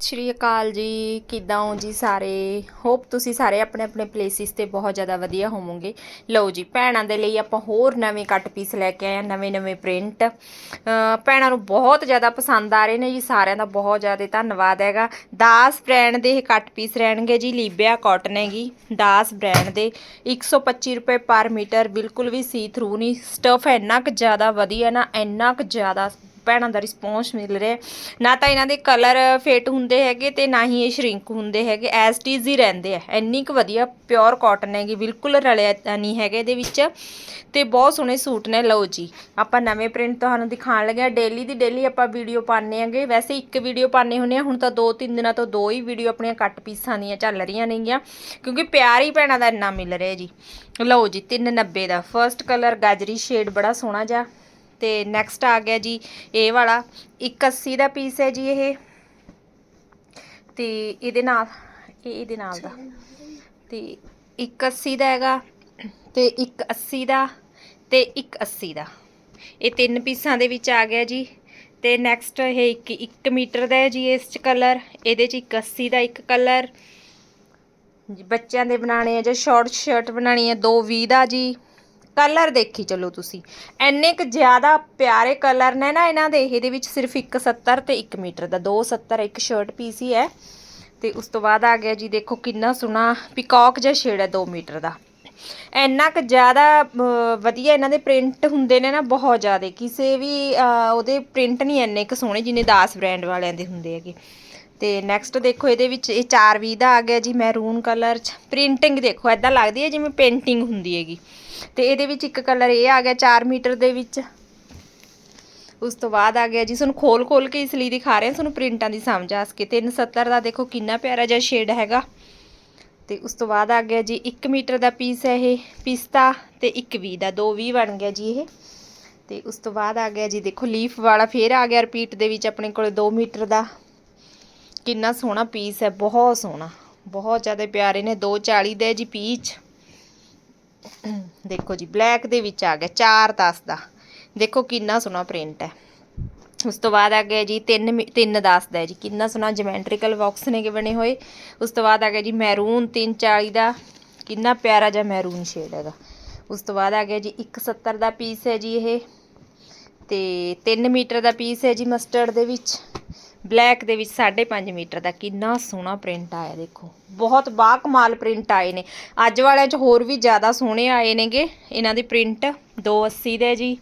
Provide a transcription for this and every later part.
ਸਤਿ ਸ਼੍ਰੀ ਅਕਾਲ ਜੀ। ਕਿੱਦਾਂ ਹੋ ਜੀ ਸਾਰੇ? ਹੋਪ ਤੁਸੀਂ ਸਾਰੇ ਆਪਣੇ ਆਪਣੇ ਪਲੇਸਿਸ ਤੇ ਬਹੁਤ ਜ਼ਿਆਦਾ ਵਧੀਆ ਹੋਵੋਗੇ। ਲਓ ਜੀ, ਭੈਣਾਂ ਦੇ ਲਈ ਆਪਾਂ ਹੋਰ ਨਵੇਂ ਕੱਟ ਪੀਸ ਲੈ ਕੇ ਆਏ ਆ ਨਵੇਂ ਨਵੇਂ ਪ੍ਰਿੰਟ ਭੈਣਾਂ ਨੂੰ ਬਹੁਤ ਜ਼ਿਆਦਾ ਪਸੰਦ ਆ ਰਹੇ ਨੇ ਜੀ, ਸਾਰਿਆਂ ਦਾ ਬਹੁਤ ਜ਼ਿਆਦਾ ਧੰਨਵਾਦ ਹੈਗਾ। ਦਾਸ ਬ੍ਰਾਂਡ ਦੇ ਇਹ ਕੱਟ ਪੀਸ ਰਹਿਣਗੇ ਜੀ, ਲੀਬਿਆ ਕਾਟਨ ਹੈਗੀ। ਦਾਸ ਬ੍ਰਾਂਡ ਦੇ 125 ਰੁਪਏ ਪਰ ਮੀਟਰ, ਬਿਲਕੁਲ ਵੀ ਸੀ ਥਰੂ ਨਹੀਂ। ਸਟਫ ਇੰਨਾ ਕੁ ਜ਼ਿਆਦਾ ਵਧੀਆ ਨਾ, ਇੰਨਾ ਕੁ ਜ਼ਿਆਦਾ ਭੈਣਾਂ ਦਾ ਰਿਸਪੌਂਸ ਮਿਲ ਰਿਹਾ ਨਾ ਤਾਂ ਇਹਨਾਂ ਦੇ ਕਲਰ ਫੇਟ ਹੁੰਦੇ ਹੈਗੇ ਤੇ ਨਾ ਹੀ ਇਹ ਸ਼ਰਿੰਕ ਹੁੰਦੇ ਹੈਗੇ ਐਸ ਟੀਜ਼ ਹੀ ਰਹਿੰਦੇ ਆ। ਇੰਨੀ ਕੁ ਵਧੀਆ ਪਿਓਰ ਕਾਟਨ ਹੈਗੀ, ਬਿਲਕੁਲ ਰਲਿਆ ਨਹੀਂ ਹੈਗਾ ਇਹਦੇ ਵਿੱਚ। ਤੇ ਬਹੁਤ ਸੋਹਣੇ ਸੂਟ ਨੇ, ਲਓ ਜੀ। ਆਪਾਂ ਨਵੇਂ ਪ੍ਰਿੰਟ ਤੁਹਾਨੂੰ ਦਿਖਾਉਣ ਲੱਗੇ ਆ ਡੇਲੀ ਦੀ ਡੇਲੀ ਆਪਾਂ ਵੀਡੀਓ ਪਾਉਂਦੇ ਆਂਗੇ ਵੈਸੇ ਇੱਕ ਵੀਡੀਓ ਪਾਉਂਦੇ ਹੁੰਦੇ ਆ ਹੁਣ ਤਾਂ ਦੋ ਤਿੰਨ ਦਿਨਾਂ ਤੋਂ ਦੋ ਹੀ ਵੀਡੀਓ ਆਪਣੀਆਂ ਕੱਟ ਪੀਸਾਂ ਦੀਆਂ ਚੱਲ ਰਹੀਆਂ ਨੇਗੀਆਂ। ਕਿਉਂਕਿ ਪਿਆਰ ਹੀ ਭੈਣਾਂ ਦਾ ਇੰਨਾ ਮਿਲ ਰਿਹਾ ਜੀ। ਲਓ ਜੀ 390 ਦਾ। ਫਰਸਟ ਕਲਰ ਗਾਜਰੀ ਸ਼ੇਡ ਬੜਾ ਸੋਹਣਾ ਜਿਹਾ। ਤੇ ਨੈਕਸਟ ਆ ਗਿਆ ਜੀ ਇਹ ਵਾਲਾ 180 ਦਾ ਪੀਸ ਹੈ ਜੀ ਇਹ। ਤੇ ਇਹਦੇ ਨਾਲ, ਇਹ ਇਹਦੇ ਨਾਲ ਦਾ। ਤੇ 180 ਦਾ ਹੈਗਾ, ਤੇ 180 ਦਾ, ਤੇ 180 ਦਾ। ਇਹ ਤਿੰਨ ਪੀਸਾਂ ਦੇ ਵਿੱਚ ਆ ਗਿਆ ਜੀ। ਤੇ ਨੈਕਸਟ ਇਹ 1 1 ਮੀਟਰ ਦਾ ਹੈ ਜੀ ਇਸ ਚ ਕਲਰ ਇਹਦੇ ਚ 180 ਦਾ ਇੱਕ ਕਲਰ ਬੱਚਿਆਂ ਦੇ ਬਣਾਣੇ ਆ ਜਾਂ ਸ਼ਾਰਟ ਸ਼ਰਟ ਬਣਾਣੀ ਹੈ 220 ਦਾ ਜੀ। ਕਲਰ ਦੇਖੀ ਚਲੋ ਤੁਸੀਂ। ਇੰਨੇ ਕੁ ਜ਼ਿਆਦਾ ਪਿਆਰੇ ਕਲਰ ਨੇ ਨਾ ਇਹਨਾਂ ਦੇ, ਇਹਦੇ ਵਿੱਚ ਸਿਰਫ 170 ਤੇ 1 ਮੀਟਰ ਦਾ 270 ਇੱਕ ਸ਼ਰਟ ਪੀਸ ਹੀ ਹੈ। ਤੇ ਉਸ ਤੋਂ ਬਾਅਦ ਆ ਗਿਆ ਜੀ, ਦੇਖੋ ਕਿੰਨਾ ਸੋਹਣਾ ਪਿਕੌਕ ਜਿਹਾ ਸ਼ੇਡ ਹੈ 2 ਮੀਟਰ ਦਾ। ਇੰਨਾ ਕੁ ਜ਼ਿਆਦਾ ਵਧੀਆ ਇਹਨਾਂ ਦੇ ਪ੍ਰਿੰਟ ਹੁੰਦੇ ਨੇ ਨਾ ਬਹੁਤ ਜ਼ਿਆਦਾ। ਕਿਸੇ ਵੀ ਉਹਦੇ ਪ੍ਰਿੰਟ ਨਹੀਂ ਇੰਨੇ ਕੁ ਸੋਹਣੇ ਜਿੰਨੇ ਦਾਸ ਬ੍ਰਾਂਡ ਵਾਲਿਆਂ ਦੇ ਹੁੰਦੇ ਹੈਗੇ। ਤੇ ਨੈਕਸਟ ਦੇਖੋ ਇਹਦੇ ਵਿੱਚ ਇਹ 420 ਦਾ ਆ ਗਿਆ ਜੀ ਮੈਰੂਨ ਕਲਰ ਚ। ਪ੍ਰਿੰਟਿੰਗ ਦੇਖੋ ਐਦਾਂ ਲੱਗਦੀ ਹੈ ਜਿਵੇਂ ਪੇਂਟਿੰਗ ਹੁੰਦੀ ਹੈਗੀ। ਤੇ ਇਹਦੇ ਵਿੱਚ ਇੱਕ ਕਲਰ ਇਹ ਆ ਗਿਆ 4 ਮੀਟਰ ਦੇ ਵਿੱਚ। ਉਸ ਤੋਂ ਬਾਅਦ ਆ ਗਿਆ ਜੀ, ਤੁਹਾਨੂੰ ਖੋਲ ਖੋਲ ਕੇ ਇਸ ਲਈ ਦਿਖਾ ਰਹੇ ਹਾਂ, ਤੁਹਾਨੂੰ ਪ੍ਰਿੰਟਾਂ ਦੀ ਸਮਝ ਆ ਸਕੇ। 370 ਦਾ ਦੇਖੋ ਕਿੰਨਾ ਪਿਆਰਾ ਜਿਹਾ ਸ਼ੇਡ ਹੈਗਾ। ਤੇ ਉਸ ਤੋਂ ਬਾਅਦ ਆ ਗਿਆ ਜੀ 1 ਮੀਟਰ ਦਾ ਪੀਸ ਹੈ ਇਹ, ਪਿਸਤਾ ਤੇ 120 ਦਾ 220 ਬਣ ਗਿਆ ਜੀ ਇਹ। ਤੇ ਉਸ ਤੋਂ ਬਾਅਦ ਆ ਗਿਆ ਜੀ, ਦੇਖੋ ਲੀਫ ਵਾਲਾ ਫੇਰ ਆ ਗਿਆ ਰਿਪੀਟ ਦੇ ਵਿੱਚ ਆਪਣੇ ਕੋਲੇ 2 ਮੀਟਰ ਦਾ। ਕਿੰਨਾ ਸੋਹਣਾ ਪੀਸ ਹੈ, ਬਹੁਤ ਸੋਹਣਾ, ਬਹੁਤ ਜ਼ਿਆਦਾ ਪਿਆਰੇ ਨੇ 240 ਦੇ ਜੀ ਪੀਚ ਦੇਖੋ ਜੀ ਬਲੈਕ ਦੇ ਵਿੱਚ ਆ ਗਿਆ 410 ਦਾ। ਦੇਖੋ ਕਿੰਨਾ ਸੋਹਣਾ ਪ੍ਰਿੰਟ ਹੈ। ਉਸ ਤੋਂ ਬਾਅਦ ਆ ਗਿਆ ਜੀ 3 3 10 ਦਾ ਜੀ। ਕਿੰਨਾ ਸੋਹਣਾ ਜਿਓਮੈਟ੍ਰੀਕਲ ਬਾਕਸ ਨੇ ਕਿ ਬਣੇ ਹੋਏ। ਉਸ ਤੋਂ ਬਾਅਦ ਆ ਗਿਆ ਜੀ ਮੈਰੂਨ 340 ਦਾ। ਕਿੰਨਾ ਪਿਆਰਾ ਜਿਹਾ ਮੈਰੂਨ ਸ਼ੇਡ ਹੈਗਾ। ਉਸ ਤੋਂ ਬਾਅਦ ਆ ਗਿਆ ਜੀ 170 ਦਾ ਪੀਸ ਹੈ ਜੀ ਇਹ। ਤੇ 3 ਮੀਟਰ ਦਾ ਪੀਸ ਹੈ ਜੀ ਮਸਟਰਡ ਦੇ ਵਿੱਚ। ਬਲੈਕ ਦੇ ਵਿੱਚ 5.5 ਮੀਟਰ ਦਾ ਕਿੰਨਾ ਸੋਹਣਾ ਪ੍ਰਿੰਟ ਆਇਆ, ਦੇਖੋ। ਬਹੁਤ ਬਾਕਮਾਲ ਪ੍ਰਿੰਟ ਆਏ ਨੇ। ਅੱਜ ਵਾਲਿਆਂ 'ਚ ਹੋਰ ਵੀ ਜ਼ਿਆਦਾ ਸੋਹਣੇ ਆਏ ਨੇਗੇ। ਇਹਨਾਂ ਦੇ ਪ੍ਰਿੰਟ 280 ਦੇ ਜੀ।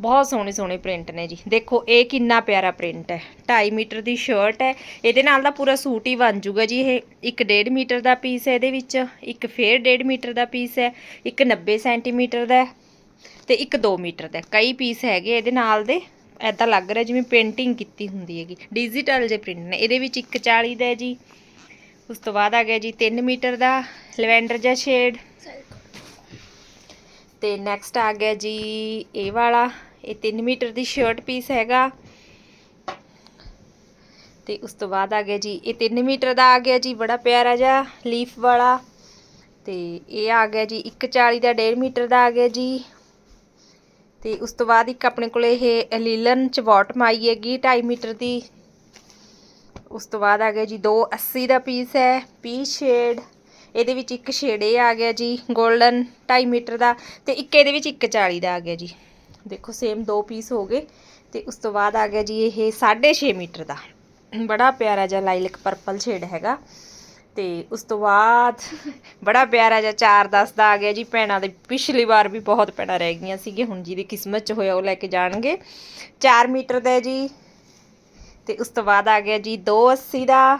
ਬਹੁਤ ਸੋਹਣੇ ਸੋਹਣੇ ਪ੍ਰਿੰਟ ਨੇ ਜੀ। ਦੇਖੋ, ਇਹ ਕਿੰਨਾ ਪਿਆਰਾ ਪ੍ਰਿੰਟ ਹੈ। 2.5 ਮੀਟਰ ਦੀ ਸ਼ਰਟ ਹੈ। ਇਹਦੇ ਨਾਲ ਦਾ ਪੂਰਾ ਸੂਟ ਹੀ ਬਣ ਜੂਗਾ ਜੀ ਇਹ। ਇੱਕ 1.5 ਮੀਟਰ ਦਾ ਪੀਸ ਹੈ ਇਹਦੇ ਵਿੱਚ। ਇੱਕ ਫੇਰ 1.5 ਮੀਟਰ ਦਾ ਪੀਸ ਹੈ। ਇੱਕ 90 ਸੈਂਟੀਮੀਟਰ ਦਾ ਹੈ। ਤੇ ਇੱਕ 2 ਮੀਟਰ ਦਾ ਕਈ ਪੀਸ ਹੈਗੇ ਇਹਦੇ ਨਾਲ ਦੇ। ਐਦਾਂ ਲੱਗ ਰਿਹਾ ਜਿਵੇਂ ਪੇਂਟਿੰਗ ਕੀਤੀ ਹੁੰਦੀ ਹੈਗੀ ਡਿਜੀਟਲ ਜੇ ਪ੍ਰਿੰਟ ਨੇ, ਇਹਦੇ ਵਿੱਚ 140 ਦਾ ਹੈ ਜੀ। ਉਸ ਤੋਂ ਬਾਅਦ ਆ ਗਿਆ ਜੀ 3 ਮੀਟਰ ਦਾ, ਲਵੈਂਡਰ ਜਿਹਾ ਸ਼ੇਡ ਤੇ ਨੈਕਸਟ ਆ ਗਿਆ ਜੀ ਇਹ ਵਾਲਾ, ਇਹ 3 ਮੀਟਰ ਦੀ ਸ਼ਰਟ ਪੀਸ ਹੈਗਾ। ਤੇ ਉਸ ਤੋਂ ਬਾਅਦ ਆ ਗਿਆ ਜੀ, ਇਹ 3 ਮੀਟਰ ਦਾ ਆ ਗਿਆ ਜੀ, ਬੜਾ ਪਿਆਰਾ ਜਿਹਾ ਲੀਫ ਵਾਲਾ। ਤੇ ਇਹ ਆ ਗਿਆ ਜੀ 140 ਦਾ 1.5 ਮੀਟਰ ਦਾ ਆ ਗਿਆ ਜੀ। ਤੇ ਉਸ ਤੋਂ ਬਾਅਦ ਇੱਕ ਆਪਣੇ ਕੋਲੇ ਇਹ ਲੀਲਨ ਚ ਬਾਟਮ ਆਈ ਹੈਗੀ 2.5 ਮੀਟਰ ਦੀ। ਉਸ ਤੋਂ ਬਾਅਦ ਆ ਗਿਆ ਜੀ 280 ਦਾ ਪੀਸ ਹੈ, ਪੀ ਸ਼ੇਡ। ਇਹਦੇ ਵਿੱਚ ਇੱਕ ਸ਼ੇਡ ਇਹ ਆ ਗਿਆ ਜੀ 골ਡਨ 2.5 ਮੀਟਰ ਦਾ ਤੇ ਇੱਕ ਇਹਦੇ ਵਿੱਚ 140 ਦਾ ਆ ਗਿਆ ਜੀ। ਦੇਖੋ ਸੇਮ ਦੋ ਪੀਸ ਹੋ ਗਏ ਤੇ ਉਸ ਤੋਂ ਬਾਅਦ ਆ ਗਿਆ ਜੀ ਇਹ 6.5 ਮੀਟਰ ਦਾ। ਬੜਾ ਪਿਆਰਾ ਜਿਹਾ ਲਾਈਲਕ ਪਰਪਲ ਸ਼ੇਡ ਹੈਗਾ। ਤੇ ਉਸ ਤੋਂ ਬਾਅਦ ਬੜਾ ਪਿਆਰਾ ਜਿਹਾ 410 ਦਾ ਆ ਗਿਆ ਜੀ, ਭੈਣਾਂ ਦੇ ਪਿਛਲੀ ਵਾਰ ਵੀ ਬਹੁਤ ਭੈਣਾਂ ਰਹਿ ਗਈਆਂ ਸੀਗੇ ਹੁਣ ਜਿਹਦੀ ਕਿਸਮਤ 'ਚ ਹੋਇਆ ਉਹ ਲੈ ਕੇ ਜਾਣਗੇ। 4 ਮੀਟਰ ਦਾ ਜੀ, ਤੇ ਉਸ ਤੋਂ ਬਾਅਦ ਆ ਗਿਆ ਜੀ 280 ਦਾ।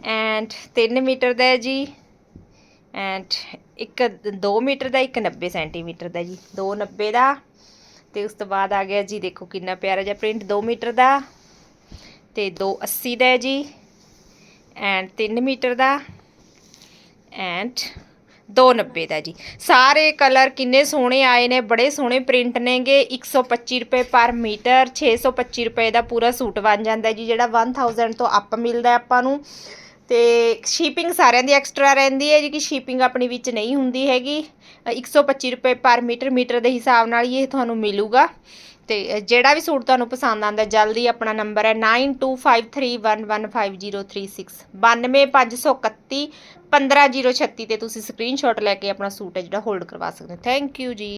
ਐਂਡ 3 ਮੀਟਰ ਦਾ ਜੀ, ਐਂਡ ਇੱਕ 2 ਮੀਟਰ ਦਾ, ਇੱਕ 90 ਸੈਂਟੀਮੀਟਰ ਦਾ ਜੀ 290 ਦਾ। ਤੇ ਉਸ ਤੋਂ ਬਾਅਦ ਆ ਗਿਆ ਜੀ, ਦੇਖੋ ਕਿੰਨਾ ਪਿਆਰਾ ਜਿਹਾ ਪ੍ਰਿੰਟ 2 ਮੀਟਰ ਦਾ। ਤੇ 280 ਦਾ ਜੀ। ਐਂਡ 3 ਮੀਟਰ ਦਾ ਐਂਡ 290 ਦਾ ਜੀ। ਸਾਰੇ ਕਲਰ ਕਿੰਨੇ ਸੋਹਣੇ ਆਏ ਨੇ ਬੜੇ ਸੋਹਣੇ ਪ੍ਰਿੰਟ ਨੇਗੇ। 125 ਰੁਪਏ ਪਰ ਮੀਟਰ 625 ਰੁਪਏ ਦਾ ਪੂਰਾ ਸੂਟ ਬਣ ਜਾਂਦਾ ਜੀ ਜਿਹੜਾ 1000 ਤੋਂ ਅੱਪ ਮਿਲਦਾ ਆਪਾਂ ਨੂੰ। ਤੇ ਸ਼ਿਪਿੰਗ ਸਾਰਿਆਂ ਦੀ ਐਕਸਟਰਾ ਰਹਿੰਦੀ ਹੈ ਜੀ ਕਿ ਸ਼ਿਪਿੰਗ ਆਪਣੀ ਵਿੱਚ ਨਹੀਂ ਹੁੰਦੀ ਹੈਗੀ। ਅ, 125 ਰੁਪਏ ਪਰ ਮੀਟਰ ਮੀਟਰ ਦੇ ਹਿਸਾਬ ਨਾਲ ਹੀ ਇਹ ਤੁਹਾਨੂੰ ਮਿਲੂਗਾ। ਤੇ ਜਿਹੜਾ ਵੀ ਸੂਟ ਤੁਹਾਨੂੰ ਪਸੰਦ ਆਂਦਾ ਜਲਦੀ ਆਪਣਾ ਨੰਬਰ ਹੈ 9253115036 92531 15036 ਤੇ ਤੁਸੀਂ ਸਕਰੀਨਸ਼ਾਟ ਲੈ ਕੇ ਆਪਣਾ ਸੂਟ ਹੈ ਜਿਹੜਾ ਹੋਲਡ ਕਰਵਾ ਸਕਦੇ ਹੋ ਥੈਂਕ ਯੂ ਜੀ